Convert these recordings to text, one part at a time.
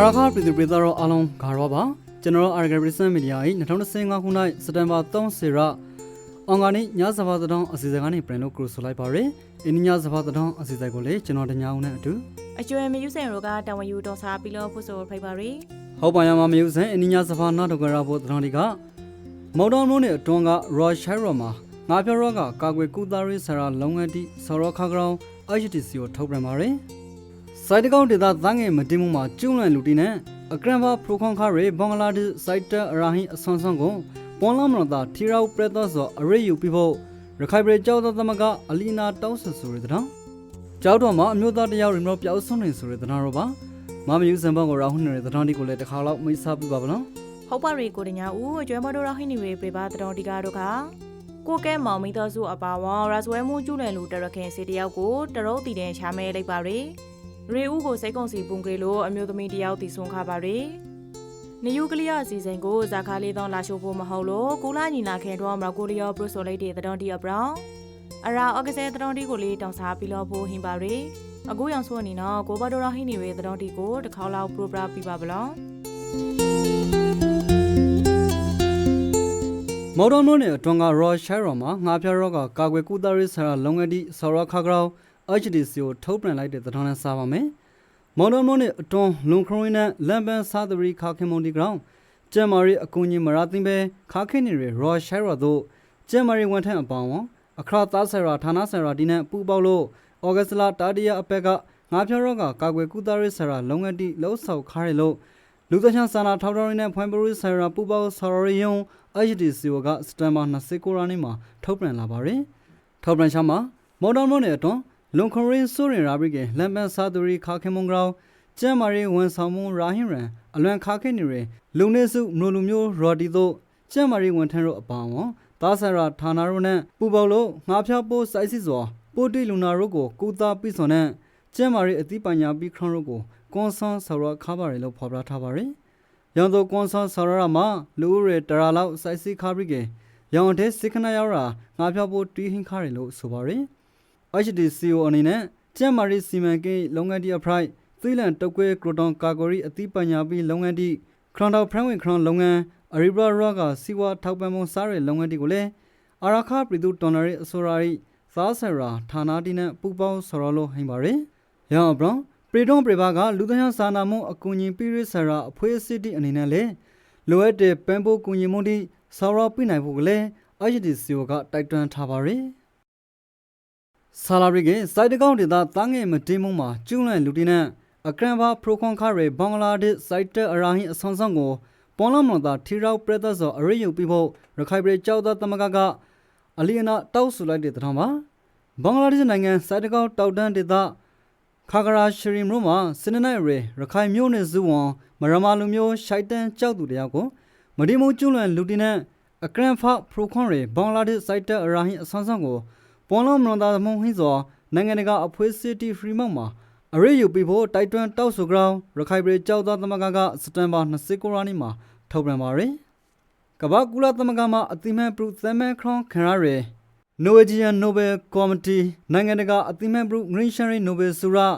အာရခပြည်သူပြည်သားတို့အားလုံးဂါရောပါကျွန်တော်တို့အာရဂရီစန်မီဒီယာ၏2025ခုနှစ်စက်တင်ဘာ30ရက်အွန်ဂါနိညစဘာသတောင်းအစီအစဉ်ကနေပြန်လို့ကရုဆိုလိုက်ပါရယ်အင်းညစဘာသတောင်းအစီအစဉ်ကိုလည်းကျွန်တော်တညာဦးနဲ့အတူအကျွမ်းမယူစင်ရောကတာဝန်ယူတော်စားပြီးလို့ဖို့ဆိုဖိုက်ပါရီဟောက်ပါရမမယုစံအင်းညစဘာနာတော့ကရဖို့သတောင်းဒီကမော်တော်မိုးနဲ့အတွန်းကရော့ရှိုင်ရောမှာငါပြောရောကကာကွယ်ကုသရေးဆရာလုံငန်းတိဆော်ရောခါကောင် IHTC ကိုထုတ်ပြန်ပါရယ် စိုက်တကောင်းဒေတာသန်းငယ်မတင်မှုမှာကျုံးလွန်လူတီနဲ့အကရန်ဘာပရိုခွန်ခါရေဘင်္ဂလားဒေ့ရှ်စိုက်တာအရာဟိအဆွန်ဆွန်ကိုပွန်လာမနတာထီရောက်ပရက်သောဆိုအရေးယူပြီးဖို့ရခိုင်ပြည်ကျောင်းသားသမကအလီနာတောင်းဆဆိုရတဲ့တောင်းကျောင်းတော်မှာအမျိုးသားတယောက်ရင်တော့ပျောက်ဆုံးနေဆိုရတဲ့တောင်းတော့ပါမမယူစံဘန်ကိုရာဟုနေတဲ့တောင်းဒီကိုလည်းတစ်ခါတော့မိတ်ဆက်ပြပါဗလားဟုတ်ပါရီကိုတညာဦးအကျွမ်းမတော်ရဟိနေရီပြပါတော်ဒီကားတို့ကကိုကဲမောင်မိတော်စုအပါဝါရာဇဝဲမှုကျူးလွန်လူတရခင်စီတယောက်ကိုတရုတ်တီတဲ့ချာမဲလိုက်ပါရီ ရေဦးကိုစိတ်ကုံစီပုံကလေးလို့အမျိုးသမီးတယောက်တီဆွန်ခါပါရီနယူကလ িয়ার အစီအစဉ်ကိုဇာခါလေးသောလာရှိုးဖို့မဟုတ်လို့ကူလာညီနာခင်တော့မရကိုလီယောပရိုဆိုလိုက်တဲ့တတော်တီအပရောင်အရာအော့ကစဲတတော်တီကိုလေးတောင်စားပြီးလို့ဖို့ဟင်ပါရီအခုရောင်ဆိုအနေနော်ကိုဘတော်ရဟိနေရီတတော်တီကိုတစ်ခေါက်လောက်ပရိုပရာပြပါဗလောမော်ဒန်နိုနဲ့အတွန်းကရော့ရှိုင်ရောမှာငါးပြရော့ကကာကွယ်ကုသရေးဆရာလုံငန်းတိဆော်ရခါကောင် HDC ကိုထုတ်ပြန်လိုက်တဲ့သတင်းနဲ့စားပါမယ်။မော်ဒန်နိုနဲ့အတွန်းလွန်ခရိုင်းနဲ့လမ်ဘန်စာသရီခါခင်မွန်ဒီဂရောင်းကျမ်မာရီအကူကြီးမရာသိန်းပဲခါခင်နေရရော့ရှိုင်ရော့တို့ကျမ်မာရီဝန်ထမ်းအပေါင်းဝန်အခရာသားဆရာဌာနဆရာဒီနဲ့ပူပေါလို့ဩဂတ်လတာတရအပက်ကငါးပြရော့ကကာကွယ်ကုသရေးဆရာလုံငန်းတိလှုပ်ဆောက်ခါရလို့လူသချန်စာနာထောက်တော်ရင်းနဲ့ဖွံ့ဖြိုးရေးဆရာပူပေါဆော်ရယုံ HDC ကစတမ်ဘာ29ရက်နေ့မှာထုတ်ပြန်လာပါတယ်။ထုတ်ပြန်ချမှာမော်ဒန်မွန်နဲ့အတွန်း လွန်ခရင်ဆိုရင်ရာဘရီကလမ်ပန်စာသူရီခါခင်မုံဂရောင်းကျမ်းမာရီဝန်ဆောင်မှုရာဟင်ရန်အလွန်ခါခင်နေရလူနေစုမလိုလူမျိုးရော်ဒီတို့ကျမ်းမာရီဝန်ထမ်းတို့အပါအဝင်သားဆရာဌာနတို့နဲ့ပူပေါလို့ငါးဖျားပိုးစိုက်စစ်စွာပိုတိလူနာတို့ကိုကုသပြီးစွာနဲ့ကျမ်းမာရီအသိပညာပြီးခရတို့ကိုကွန်ဆန်ဆော်ရခါပါရီလို့ဖော်ပြထားပါတယ်။ရန်သူကွန်ဆန်ဆော်ရမှာလူဦးရေတရာလောက်စိုက်စစ်ခါပြီးကရောင်တဲ့စစ်ခဏရောက်တာငါးဖျားပိုးတီးဟင်းခါရီလို့ဆိုပါတယ်။ HDCO အနေနဲ့ကျမ်းမာရီစီမံကိန်းလုပ်ငန်းတီအဖရိုက်သီလန်တုတ်ကွဲကရိုတွန်ကာဂိုရီအသိပညာပြီးလုပ်ငန်းတီခရန်တော်ဖရန်ဝင်ခရန်လုပ်ငန်းအရီဘရာရော့ကစီဝါထောက်ပံ့မှုစားတဲ့လုပ်ငန်းတီကိုလည်းအာရခပြည်သူတော်နရီအစိုးရ၏သားဆရာဌာနတီနဲ့ပူပေါင်းဆော်ရလို့ဟိန်ပါရယ်။ရောင်ဘရွန်ပရီဒွန်ပရိဘာကလူသညာစာနာမှုအကူအညီပေးရဆရာအဖွဲ့အစည်းတီအနေနဲ့လည်းလိုအပ်တဲ့ပန်ဖို့ကူညီမှုတီဆော်ရပြနိုင်ဖို့ကလည်း HDCO ကတိုက်တွန်းထားပါရယ်။ ဆာလာရီကစိုက်တကောင်းဒေသတန်းငယ်မတင်မှုမှာကျူးလွန်လူတီနဲ့အကရန်ဘာပရိုခွန်ခါရေဘင်္ဂလားဒေ့စိုက်တအရာဟင်အဆောင်ဆောင်ကိုပေါ်လာမန်တာထီရောက်ပရက်သက်ဆိုအရေးယူပြီးဖို့ရခိုင်ပြည်ကျောက်သားတမကကအလီယနာတောက်ဆူလိုက်တဲ့တောင်ပါဘင်္ဂလားဒေ့ရှ်နိုင်ငံစိုက်တကောင်းတောက်တန်းဒေသခါဂရာရှရီမရိုမှာစနေနေ့ရေရခိုင်မြို့နယ်ဇူဝံမရမာလူမျိုးရှိုက်တန်ကြောက်သူတယောက်ကိုမဒီမုံကျူးလွန်လူတီနဲ့အကရန်ဖာပရိုခွန်ရေဘင်္ဂလားဒေ့စိုက်တအရာဟင်အဆောင်ဆောင်ကို ပေါ်လာမန်တာမုံဟင်းစောနိုင်ငံတကာအဖွဲ့အစည်းတီဖရီမောက်မှာအရေးယူပြီးဖို့တိုက်တွန်းတောက်ဆိုကြောင်းရခိုင်ပြည်ကြောက်သားသမဂ္ဂကစတမ်ဘာ29ရက်နေ့မှာထုတ်ပြန်ပါရယ်ကမ္ဘာကုလသမဂ္ဂမှာအတိမန်ပရုသမန်ခရွန်ခရရဲနိုဝေဂျီယန်နိုဘယ်ကော်မတီနိုင်ငံတကာအတိမန်ပရုဂရင်းရှန်ရီနိုဘယ်ဆူရာ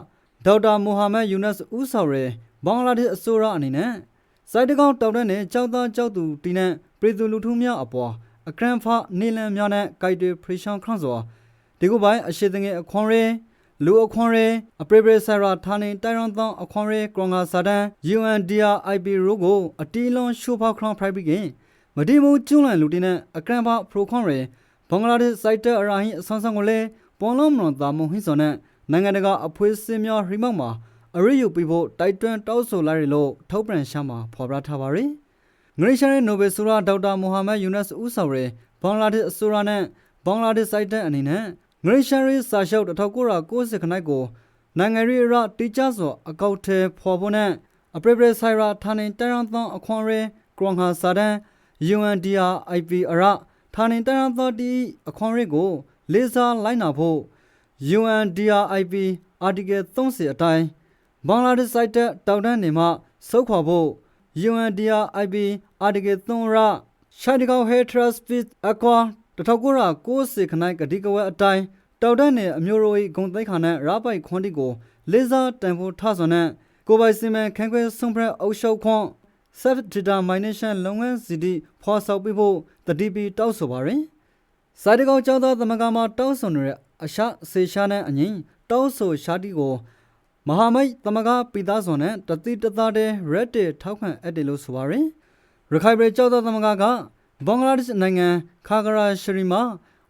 ဒေါက်တာမိုဟာမက်ယူနက်စ်ဦးဆောင်ရဲဘင်္ဂလားဒေ့ရှ်အစိုးရအနေနဲ့စိုက်တကောင်တောက်တဲ့နဲ့ကြောက်သားကြောက်သူတီနဲ့ပြည်သူလူထုများအပေါ်အကရန်ဖာနေလန်များနဲ့ဂိုက်တွေဖရီရှန်ခရွန်စွာ ဒီကိုပိုင်းအရှိတငယ်အခွန်ရဲလူအခွန်ရဲအပရိပရဆရာဌာနေတိုင်ရွန်သောအခွန်ရဲကရောင်ငါစာဒန် UNDRIP ရိုကိုအတီလွန်ရှိုးဖောက်ခရွန်ဖရိုက်ပြီးကင်မဒီမူကျွန်းလန်လူတင်နဲ့အကရန်ပါဖရိုခွန်ရဲဘင်္ဂလားဒေ့ရှ်စိုက်တာအရာဟင်းအဆန်းဆန်းကိုလည်းပေါ်လုံးမလွန်သားမုံဟင်းစော်နဲ့နိုင်ငံတကာအဖွဲ့အစည်းများရီမောက်မှာအရေးယူပြီးဖို့တိုက်တွန်းတောက်ဆိုလိုက်ရလို့ထုတ်ပြန်ရှာမှာဖော်ပြထားပါရယ်ငရိရှာရဲ့နိုဘယ်ဆူရာဒေါက်တာမိုဟာမက်ယူနက်စ်ဦးဆောင်ရဲဘင်္ဂလားဒေ့ရှ်အစိုးရနဲ့ဘင်္ဂလားဒေ့ရှ်စိုက်တာအနေနဲ့ ငရိရှာရီစာရှောက်1990ခနိုင်ကိုနိုင်ငံရေးအရတိကျစွာအကောက်ထဲဖော်ဖို့နဲ့အပရိပရိဆိုင်ရာဌာနေတရန်သောအခွန်ရဲကရောင်ဟာစာတန် UNDRIP အရဌာနေတရန်သောတီအခွန်ရဲကို လေးစားလိုက်နာဖို့ UNDRIP Article 30အတိုင်းဘင်္ဂလားဒေ့ရှ်စိုက်တက်တောက်တန်းနေမှဆုတ်ခွာဖို့ UNDRIP Article 3ရ Shadigal Hair Trust Peace Aqua 1990ခနိုင်ကတိကဝဲအတိုင်းတောက်တန့်နဲ့အမျိုးရိုဤဂုံသိခါနဲ့ရပိုက်ခွန်တီကိုလေစာတန်ဖိုးထဆွန်နဲ့ကိုပိုင်စင်မန်ခန်းခွဲဆုံဖရက်အုပ်ရှုပ်ခွန် self determination လုပ်ငန်းစီတီဖော်ဆောင်ပြဖို့တတိပီတောက်ဆိုပါရင်စာတကောင်ကျောင်းသားသမဂါမှာတောက်ဆွန်ရတဲ့အရှစေရှားနဲ့အငင်းတောက်ဆိုရှားတီကိုမဟာမိတ်သမဂါပိသားစွန်နဲ့တတိတသားတဲ့ red ထောက်ခံအပ်တယ်လို့ဆိုပါရင်ရခိုင်ပြည်ကျောင်းသားသမဂါက ဘင်္ဂလားဒေ့ရှ်နိုင်ငံခါဂရာရှရီမှာ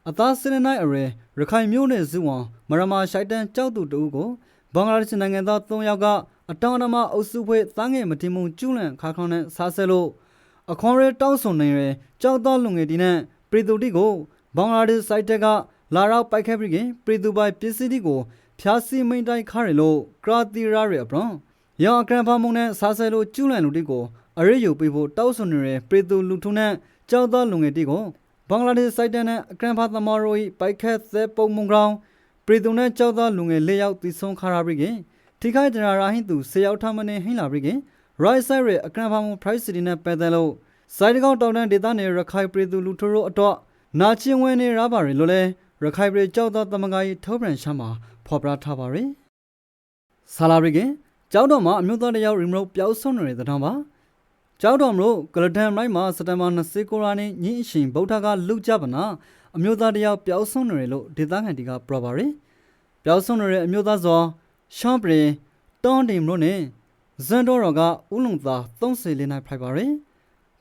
အသားစနေနိုင်အရယ်ရခိုင်မြို့နယ်ဇူဝန်မရမာရှိုက်တန်ကြောက်သူတူကိုဘင်္ဂလားဒေ့ရှ်နိုင်ငံသား၃ယောက်ကအတောင်အနမအုပ်စုဖွဲ့သားငယ်မတင်မှုကျူးလွန်ခါခေါင်းနဲ့စားဆဲလို့အခွန်ရဲတောင်းဆိုနေရယ်ကြောက်သားလူငယ်တီနဲ့ပရီတူတီကိုဘင်္ဂလားဒေ့ရှ်စိုက်တက်ကလာရောက်ပိုက်ခဲ့ပြီးခင်ပရီတူပိုင်ပစ္စည်းတီကိုဖျားစီမိန်တိုင်းခါရလို့ကရာတီရာရယ်အပရွန်ရောင်အကရန်ဖာမုံနဲ့စားဆဲလို့ကျူးလွန်လူတီကိုအရေးယူပေးဖို့တောင်းဆိုနေရယ်ပရီတူလူထုနဲ့ ကြောက်သားလူငယ်တီကိုဘင်္ဂလားဒေ့ရှ်စိုက်တက်နဲ့အကရန်ဖာသမားတို့၏ပိုက်ခက်သဲပုံမုံကောင်ပရီတူနဲ့ကြောက်သားလူငယ်၄ယောက်တီဆုံးခါရပြီးခင်ထိခိုက်ဒရာရာဟင်းသူဆေရောက်ထမနေဟင်းလာပြီးခင်ရိုက်ဆိုင်ရအကရန်ဖာမုံ price city နဲ့ပတ်သက်လို့စိုင်းတကောက်တောင်တန်းဒေသနယ်ရခိုင်ပြည်သူလူထုတို့အတွက်နာကျင်ဝင်နေရပါရလို့လဲရခိုင်ပြည်ကြောက်သောတမန်ကြီးထုတ်ပြန်ရှာမှာဖော်ပြထားပါရယ်ဆာလာရီကကျောက်တော်မှာအမျိုးသားတယောက်ရီမို့ပျောက်ဆုံးနေတဲ့တောင်ပါ ကျောက်တော်မြို့ဂလတန်ရိုက်မှာစက်တဘာ29ရက်နေ့ညအရှင်ဗုဒ္ဓကလုကြပါနာအမျိုးသားတယောက်ပျောက်ဆုံးနေတယ်လို့ဒေသခံတွေကပြောပါရယ်ပျောက်ဆုံးနေတဲ့အမျိုးသားစောရှောင်းပရင်တောင်းတင်မလို့နဲ့ဇန်တော်တော်ကဥလုံသား34နိုင်ဖိုက်ပါရယ်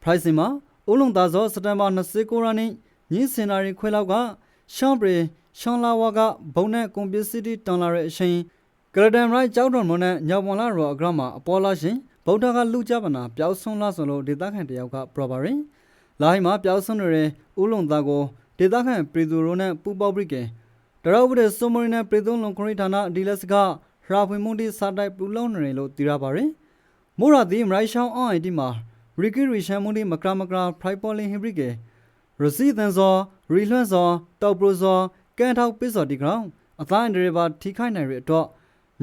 ပရိုက်စင်မှာဥလုံသားစောစက်တဘာ29ရက်နေ့ညစင်နာရီခွဲလောက်ကရှောင်းပရင်ရှောင်းလာဝါကဘုံနဲ့ကွန်ပျူစီတီတန်လာတဲ့အချိန်ဂရဒန်ရိုက်ကြောက်တော်မနဲ့ညောင်ပွန်လာရောအဂရမှာအပေါ်လာရှင် ဗုဒ္ဓကလူကြပနာပျောက်ဆုံးလာဆိုလို့ဒေသခံတယောက်ကပရပါရယ်လာဟိမှာပျောက်ဆုံးနေတဲ့ဥလုံသားကိုဒေသခံပြည်သူတို့နဲ့ပူပေါပရိကေတရောဘတဲ့စုံမရီနဲ့ပြည်သူလုံခရီဌာနဒီလက်စကရာဖွေမှုတိစာတိုက်ပူလုံးနေလို့သိရပါတယ်။မိုးရာသီမရိုင်ရှောင်းအောင်အတီမှာရီကီရီရှန်မှုတိမကရမကရဖရိုက်ပေါ်လင်ဟီဘရီကေရစီသန်ဇောရီလွန့်ဇောတောက်ပရိုဇောကန်ထောက်ပစ်စော်ဒီဂရောင်းအတိုင်းဒရဘာထိခိုက်နိုင်ရတော့မ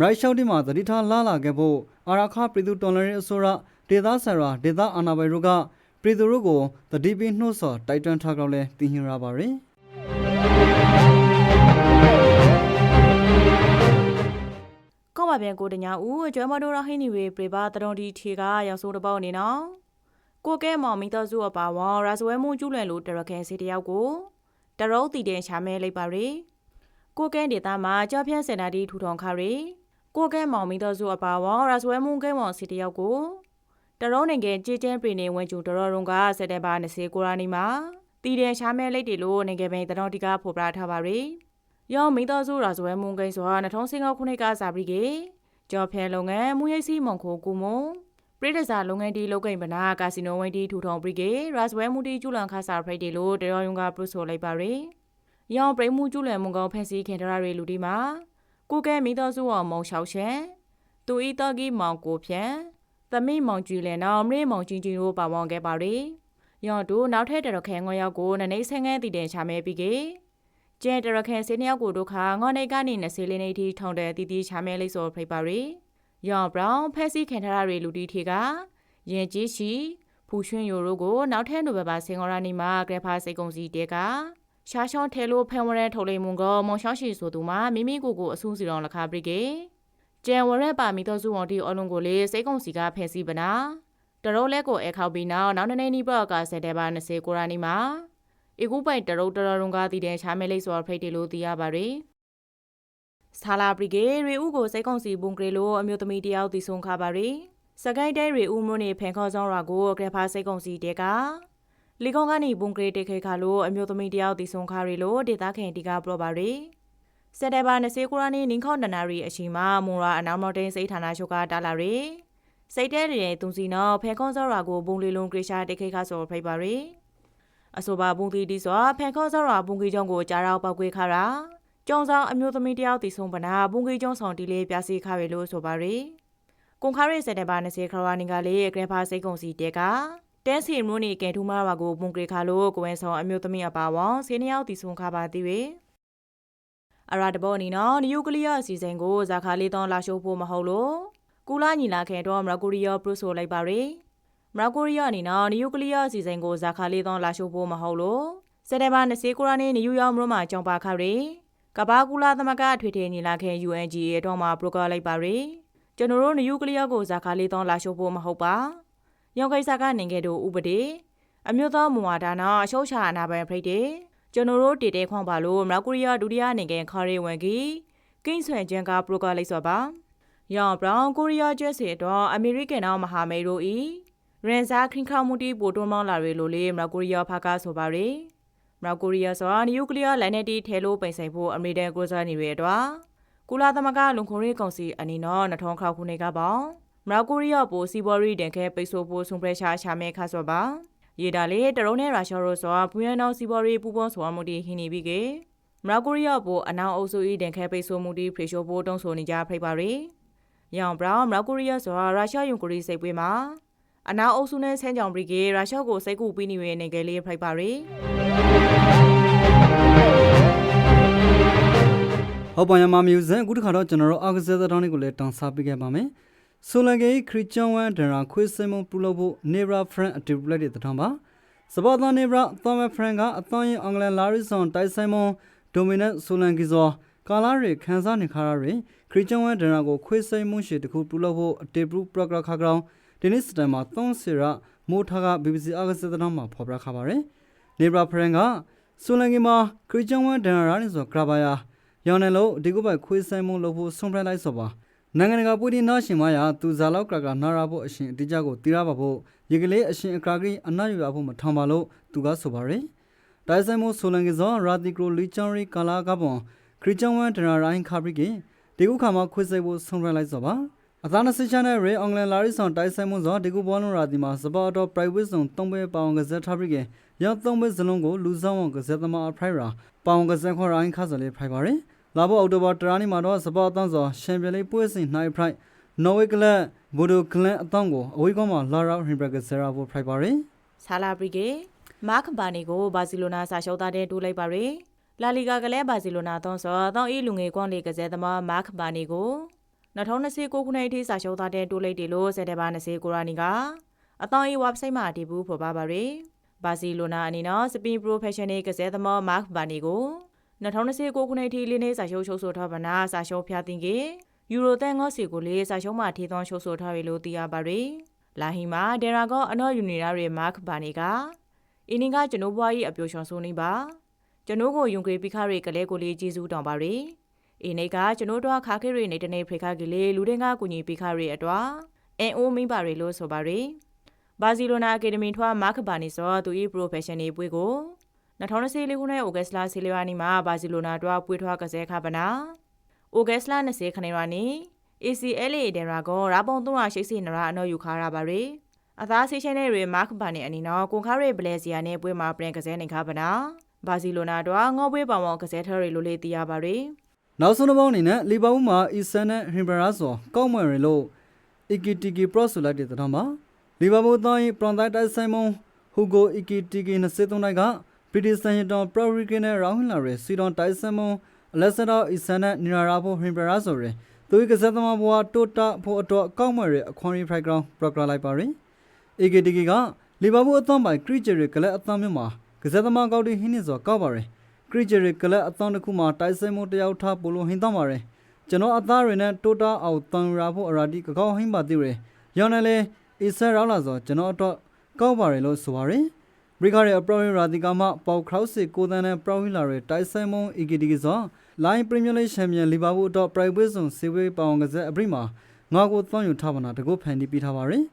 ရိုင်ရှောင်းတိမှာသတိထားလာလာခဲ့ဖို့အာရခပြည်သူတော်လှန်ရေးအစိုးရဒေသဆရာဒေသအာဏာပိုင်တို့ကပြည်သူတို့ကိုသတိပေးနှိုးဆော်တိုက်တွန်းထားကြောင်းလည်းသိရှိရပါတယ်။ကောက်ပါပြန်ကိုတညာဦးအကျွမ်းမတော်ရဟိနေဝေပြပါတတော်ဒီထီကရောက်ဆိုးတပေါက်နေနော်ကိုကဲမောင်မီတော်စုအပါဝါရာဇဝဲမှုကျူးလွန်လို့တရခဲစီတယောက်ကိုတရုတ်တီတဲ့ရှာမဲလိုက်ပါရီကိုကဲဒေတာမှာကြောပြန့်စင်တာဒီထူထောင်ခါရီ ကိုကဲမောင်မီတော်စုအပါဝါရာဇဝဲမှုကဲမောင်စီတယောက်ကိုတရုတ်နိုင်ငံကြေကျန်းပြည်နေဝင်ကျူတတော်ရုံကစက်တဘာ20ကိုရာနီမှာတီတဲ့ရှာမဲလိုက်တယ်လို့နိုင်ငံပိန်တတော်ဒီကဖော်ပြထားပါရီယောမိသားစုရာဇဝဲမုန်ကိန်းစွာ2019ခုနှစ်ကစာပြီးကေကြော်ဖဲလုပ်ငန်းမူရိပ်စီမုံခိုကူမုံပရိဒဇာလုပ်ငန်းတီလုပ်ကိန်ပနာကာစီနိုဝိန်တီထူထောင်ပြီးကေရာဇဝဲမူတီကျူလန်ခါစာဖရိတ်တီလို့တရောယုံကပရုဆိုလိုက်ပါရယ်ယောင်ပရိမှုကျူလန်မုံကောင်ဖက်စီခင်တရရီလူတီမှာ ကိုကဲမိသားစုဝမုံလျှောက်ရှန်သူဤတော်ကြီးမောင်ကိုဖြန်သမိမောင်ကျူလန်နော်မရိမောင်ချင်းချင်းတို့ပါဝင်ခဲ့ပါရယ်ယောင်တို့နောက်ထပ်တရခဲငွေရောက်ကိုနနေဆန်းငန်းတည်တဲ့ချမဲပြီးကေကျဲတရခဲစင်းရောက်ကိုတို့ခါငေါနေကနေ20လေးနေတီထောင်တဲ့တီတီချမဲလေးစောဖိပါရီယောင်ဘရောင်ဖက်စီခင်ထရရီလူတီထေကရင်ကြီးရှိဖူရွှင်ယိုတို့ကိုနောက်ထပ်နိုဘယ်ဘာစင်ဂေါရာနီမှာဂရဖာစိတ်ကုံစီတဲက ရှာရှောင်းထဲလို့ဖန်ဝရဲထုတ်လိမ်မွန်ကောမောင်ရှောင်းရှိဆိုသူမှာမိမိကိုယ်ကိုအဆူစီတော်လခါပရိကေကျန်ဝရက်ပါမီတော်စုဝန်တီအလုံးကိုလေစိတ်ကုံစီကဖက်စီပနာတရောလဲကိုအဲခောက်ပြီးနောက်နောက်နေနေနီဘော့ကစက်တဲဘာ20ကိုရာနီမှာ။ဧကူပိုင်တရုတ်တရရုံကတည်တဲ့ချာမဲလိတ်ဆိုဖိတ်တယ်လို့သိရပါရယ်။ဆာလာပရီကေရေဦးကိုစိတ်ကုံစီဘုံကလေးလိုအမျိုးသမီးတယောက်တည်ဆုံခါပါရယ်။စကိုင်းတဲရေဦးမျိုးနေဖန်ခေါ်ဆောင်ရာကိုဂရဖာစိတ်ကုံစီတဲက လီကွန်ကနေဘုံကလေးတိတ်ခဲခါလို့အမျိုးသမီးတယောက်တည်ဆုံခါရီလို့ဒေတာခင်တီကပြောပါရယ်။စက်တဘာ20ကိုရနီနင်းခေါနနာရီအချိန်မှာမွန်ရာအနောက်မော်တိန်စိတ်ဌာနချုပ်ကတားလာရယ်။စိတ်တဲရဲ့တုံစီနော်ဖန်ခေါ်ဆောင်ရာကိုဘုံလေးလုံးဂရရှာတိတ်ခဲခါဆိုဖိတ်ပါရယ်။အဆိုပါ bungi တီစွာဖန်ခေါ်စောရာ bungi ကျုံကိုကြားရောက်ပောက်ကွေးခါရာကျုံဆောင်အမျိုးသမီးတယောက်တီဆုံးပနာ bungi ကျုံဆောင်တီလေးပြစီခါရလို့ဆိုပါရယ်ကွန်ခါရီစတဲ့ဘာ20ခရဝနီကလေးဂရဖာစိတ်ကုံစီတဲက တဲစီမွနီကဲထူမာရာကို bungi ခါလို့ကိုဝင်ဆောင်အမျိုးသမီးအပါဝေါဆေးနှစ်ယောက်တီဆုံးခါပါသေးရယ်အရာတဘောနီနော်နယူကလ িয়ার အစီအစဉ်ကိုဇာခါလေးတောင်းလာရှိုးဖို့မဟုတ်လို့ကူလာညီလာခဲတော့မရကူရီယောပရုဆိုလိုက်ပါရယ် မရကိုရီးယားအနေနဲ့နယူကလ িয়ার အစီအစဉ်ကိုဇာခါလေးသောလာရှိုးဖို့မဟုတ်လို့စက်တဘာ20ကိုရနေနယူယောက်မြို့မှာကြောင်ပါခရီကဘာကူလာသမဂအထွေထွေညီလာခံ UNGA တော့မှာပရိုကလိုက်ပါရီ ကျွန်တော်တို့နယူကလ িয়ার ကိုဇာခါလေးသောလာရှိုးဖို့မဟုတ်ပါ ရောင်ကိစ္စကနေခဲ့တို့ဥပဒေအမျိုးသားမူဝါဒနာအရှုံးချအနာပိုင်ဖိတ်တယ်ကျွန်တော်တို့တည်တဲ့ခွန်ပါလို့မြောက်ကိုရီးယားဒုတိယနိုင်ငံခါရီဝန်ကြီးကိန်းဆွန်ကျန်ကပရိုကလိုက်စောပါရောင်ဘရောင်ကိုရီးယားကျဲစီတော့အမေရိကန်တော်မဟာမိတ်တို့ဤရင်ဇာခရင်ခါမူတီပိုတွန်းမောင်းလာတွေလို့လေမြောက်ကိုရီးယားဖာကားဆိုပါရယ်မြောက်ကိုရီးယားဆိုတာနျူကလ িয়ার လက်နက်တီထဲလို့ပိန်ဆိုင်ဖို့အမေရိကန်ကိုစားနေရတဲ့အတွက်ကုလသမဂ္ဂလုံခြုံရေးကောင်စီအနီနော်2000ခေါခုနှစ်ကပေါ့ မြောက်ကိုရီးယားပိုစီဘော်ရီတန်ခဲပိတ်ဆို့ဖို့ဆွန်ပရက်ရှာရှာမဲခါဆိုပါရေဒါလေတရုံးနဲ့ရုရှားတို့ဆိုတာဘူယန်နောစီဘော်ရီပူပေါဆိုမှုတီဟင်းနေပြီကေမြောက်ကိုရီးယားပိုအနောက်အုပ်စုဤတန်ခဲပိတ်ဆို့မှုတီဖရေရှိုးဖို့တုံးဆိုနေကြဖိတ်ပါရယ်ရောင်ဘရောင်မြောက်ကိုရီးယားဆိုတာရုရှားယုံကိုရီစိတ်ပွေးမှာအနောက်အုပ်စုနဲ့ဆန်းကြောင်ဘရီကေရုရှားကိုစိတ်ကူပြီးနေရနေကလေးဖိတ်ပါရယ်ဟုတ်ပါရမမျိုးစံအခုတစ်ခါတော့ကျွန်တော်တို့အာကစားသတင်းတွေကိုလည်းတောင်းစားပေးခဲ့ပါမယ် ဆိုလန်ကေခရစ်ချန်ဝမ်ဒရာခွေးစင်မပူလို့ဖို့နေဗရာဖရန်အတူပလက်တဲ့သတင်းပါစပါသောနေဗရာသောမဖရန်ကအသွင်အင်္ဂလန်လာရီဆွန်တိုက်ဆိုင်မွန်ဒိုမီနက်ဆိုလန်ကီဇောကာလာရီခန်းစားနေခါရရီခရစ်ချန်ဝမ်ဒရာကိုခွေးစိမ်မှုရှိတခုပူလို့ဖို့အတေပရူပရဂရခါဂရောင်းဒီနေ့စတန်မှာသုံးစီရမိုးထားက BBC အာကစားသတင်းမှာဖော်ပြခါပါရယ်နေဗရာဖရန်ကဆိုလန်ကီမှာခရစ်ချန်ဝမ်ဒရာရာနေဆိုဂရဘာယာရောင်နယ်လို့ဒီကုပိုက်ခွေးဆိုင်မှုလို့ဖို့ဆုံးဖြတ်လိုက်ဆိုပါ နိုင်ငံတကာပြည်နာရှင်မရသူဇာလောက်ကကနာရဖို့အရှင်အတိအကျကိုတီးရပါဖို့ရေကလေးအရှင်အခါကြီးအနတ်ယူရဖို့မထောင်ပါလို့သူကဆိုပါရယ်တိုင်ဆိုင်မှုဆိုလန်ကစောရာတီကရိုလီချန်ရီကာလာကပွန်ခရစ်ချန်ဝမ်ဒရာရိုင်းခါဘရီကဒီကုခါမှာခွေးဆိုင်ဖို့ဆုံးဖြတ်လိုက်ဆိုပါအသားနစစ်ချန်တဲ့ရေအင်္ဂလန်လာရီဆောင်တိုင်ဆိုင်မှုဆိုဒီကုဘောလုံးရာတီမှာစပါတော့ private zone သုံးပဲပေါင်ကစားထားပြီးကရောက်သုံးပဲစလုံးကိုလူဆောင်အောင်ကစားသမားအဖိုင်ရာပေါင်ကစားခေါ်ရိုင်းခါစလေးဖိုင်ပါရယ် လာဖို့အော်တိုဘာတရာနီမှာတော့စပေါ်အတန်းစောရှမ်ပီယံလိပွဲစဉ်နိုင်ဖရိုက်နော်ဝေကလပ်ဘူဒိုကလန်အတန်းကိုအဝေးကောင်းမှာလာရာဟင်ဘရကဆရာဖို့ဖရိုက်ပါရယ်ဆာလာဘရီကေမာကဘာနီကိုဘာစီလိုနာစာရှုံးသားတဲ့တူးလိုက်ပါရယ်လာလီဂါကလည်းဘာစီလိုနာသွန်းစောတောင်းအေးလူငယ်ကွန်လေကစားသမားမာကဘာနီကို2029ခုနှစ်အထိစာရှုံးသားတဲ့တူးလိုက်တယ်လို့စက်တဘာ20ကိုရာနီကအတောင်းအေး website မှာတည်ဘူးဖော်ပါပါရယ်ဘာစီလိုနာအနေနဲ့စပင်ပရိုဖက်ရှင်နယ်ကစားသမားမာကဘာနီကို 2029ခုနှစ်ထိလင်းနေစာရှုံးချုပ်ဆိုထားပါနာစာရှုံးဖျားတင်ကေယူရိုတန်ငေါစီကိုလေစာရှုံးမှာထေသွန်းချုပ်ဆိုထားရလို့သိရပါရယ်လာဟီမာဒေရာကောအနော်ယူနီရာရဲ့မာကဘာနီကအင်းင်းကကျွန်ုပ်ဘွားကြီးအပြိုရှောင်ဆိုနေပါကျွန်ုပ်ကိုယုံကြည်ပြီးခရကလေးကိုလေးကျေးဇူးတောင်းပါရယ်အင်းနေကကျွန်ုပ်တို့ခါခဲရနေတနေဖရိခကလေးလူတွေကကူညီပြီးခရအတော့အန်အိုမင်းပါရယ်လို့ဆိုပါရယ်ဘာစီလိုနာအကယ်ဒမီထွားမာကဘာနီဆိုသူဤပရိုဖက်ရှင်နေပွဲကို 2024ခုနှစ်ဩဂတ်စ်လဆီလီယာနီမှာဘာစီလိုနာတို့ပွေထွားကစားခပါနာဩဂတ်စ်လ20ခနေရနီ ACLA ဒရာကိုရာပုံ380နရာအနော်ယူခါရပါရယ်အသားဆေးချင်းတဲ့တွေမားကဘာနေအနီနော်ကွန်ခါရီဘလက်ဇီယာနဲ့ပွဲမှာပြန်ကစားနေခပါနာဘာစီလိုနာတို့ငေါပွဲပောင်မောင်ကစားထရီလိုလေးသိရပါရယ်နောက်ဆုံးတစ်ပေါင်းအနေနဲ့လီဗာပူးမှာအီဆန်နဲ့ဟင်ဘရာဆိုကောက်မွယ်ရလို့ EKTK Pro ဆိုလိုက်တဲ့သတင်းမှာလီဗာပူးသားရင်ပရွန်တိုက်တိုက်ဆိုင်မွန်ဟူဂို EKTK 23တိုက်က ဗြိတိန်ဆန်ဟီတောင်ပရိုရီကင်နဲ့ရောင်းဟင်လာရစီဒွန်တိုက်ဆိုင်မွန်အလက်ဆာအီဆန်နဲ့နီရာရာဖို့ဟင်ဘရာဆိုရယ်သူကစားသမားဘွားတိုတာဖို့အတွက်ကောက်မွယ်ရအခွန်ရီဖိုက်ဂရောင်းပရိုဂရလိုက်ပါရယ် AKTK ကလီဗာပူးအသံပိုင်ခရစ်ဂျရီကလက်အသံမြို့မှာကစားသမားကောက်တီဟင်းနေစောကောက်ပါရယ်ခရစ်ဂျရီကလက်အသံတစ်ခုမှာတိုက်ဆိုင်မှုတယောက်ထားပိုလို့ဟင်းတော့ပါရယ်ကျွန်တော်အသားတွေနဲ့တိုတာအောင်တန်ရာဖို့အရာဒီကကောက်ဟင်းပါသေးရယ်ရောင်းနေလေအီဆာရောက်လာဆိုကျွန်တော်အတွက်ကောက်ပါရယ်လို့ဆိုပါရယ် ဘရိခရဲအပရိုရာဒီကာမပေါခရောက်စီကိုတန်းနဲ့ပရိုဟီလာရဲတိုက်ဆိုင်မွန် EKTK ဆိုလိုင်းပရီးမီးယားလိချန်ပီယံလီဗာပူးအတွက် private zone စီဝေးပောင်ကစားအပရိမှာငါကိုသွန်ယူထားပါနာတကုတ်ဖန်တီးပေးထားပါရယ်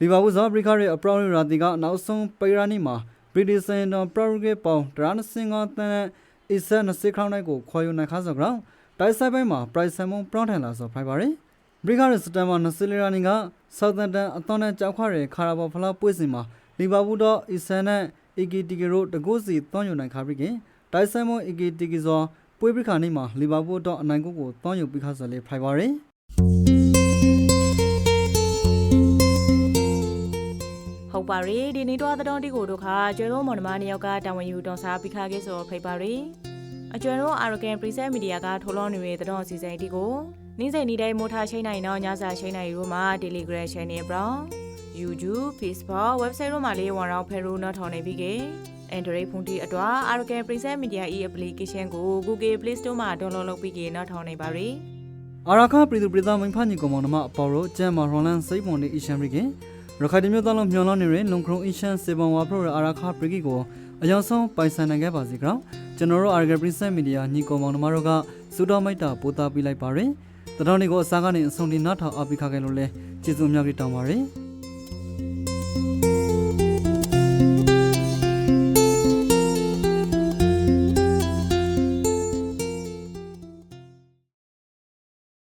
လီဗာပူးဆိုဘရိခရဲအပရိုရာဒီကနောက်ဆုံးပိရာနီမှာဗြိတိန်စင်တော်ပရိုဂေပေါင်ဒရာနစင်ကတန်နဲ့အစ်ဆာ20ခေါင်းလိုက်ကိုခွာယူနိုင်ခါဆိုကြောင်းတိုက်ဆိုင်ပိုင်းမှာ price ဆန်မွန်ပရောင်းထန်လာဆိုဖိုင်ပါရယ်ဘရိခရဲစတန်မာ20လီရာနီကဆောက်တန်တန်အသွန်နဲ့ကြောက်ခွရဲခါရာဘောဖလားပွေးစင်မှာ လီဗာပူးတော့အစ်ဆာနဲ့ EKTK တို့တကုစီသွန်ယူနိုင်ခါပြီးခင်တိုက်ဆိုင်မွန် EKTK ဆိုပွဲပရိခါနေမှာလီဗာပူးတော့အနိုင်ကိုကိုသွန်ယူပြီးခါဆိုလေဖိုင်ပါရယ်ဟုတ်ပါရီဒီနေ့တော့တဲ့တီကိုတို့ခါကျွဲတို့မော်နမနှစ်ယောက်ကတာဝန်ယူတော်စားပြီးခါခဲ့ဆိုဖိတ်ပါရီအကျွဲတို့ Arrogant Preset Media ကထိုးလောနေတဲ့တဲ့တော်စီစဉ်တီကိုနေ့စဉ်နေ့တိုင်းမိုးထားရှိနိုင်တော့ညစာရှိနိုင်ရိုးမှာ Telegram Channel ပြောင်း YouTube Facebook website တို့မှာလေးဝန်ရောင်းဖဲရိုးနော်ထောင်နေပြီကေ Android ဖုန်းတီအတွက် Arrogant Preset Media e application ကို Google Play Store မှာ download လုပ်ပြီးကေနော်ထောင်နေပါရီအာရာခပြည်သူပြည်သားမိဖညီကောင်မောင်နှမအပေါ်တော့ကျမ်းမာရွန်လန်စိတ်မွန်နေအရှံပရိကင်ရခိုင်တမျိုးသားလုံးမျောလုံးနေတဲ့လုံခရုံအရှံစေဘွန်ဝါဖရိုအာရာခပရိကီကိုအယောင်ဆုံးပိုင်ဆိုင်နိုင်ခဲ့ပါစီကြောကျွန်တော်တို့အာရဂပရိစက်မီဒီယာညီကောင်မောင်နှမတို့ကစူတော်မိုက်တာပို့တာပေးလိုက်ပါရယ်တတော်တွေကိုအစားကနေအဆုံးထိနားထောင်အပိခခဲ့လို့လဲကျေးဇူးအများကြီးတောင်းပါရယ်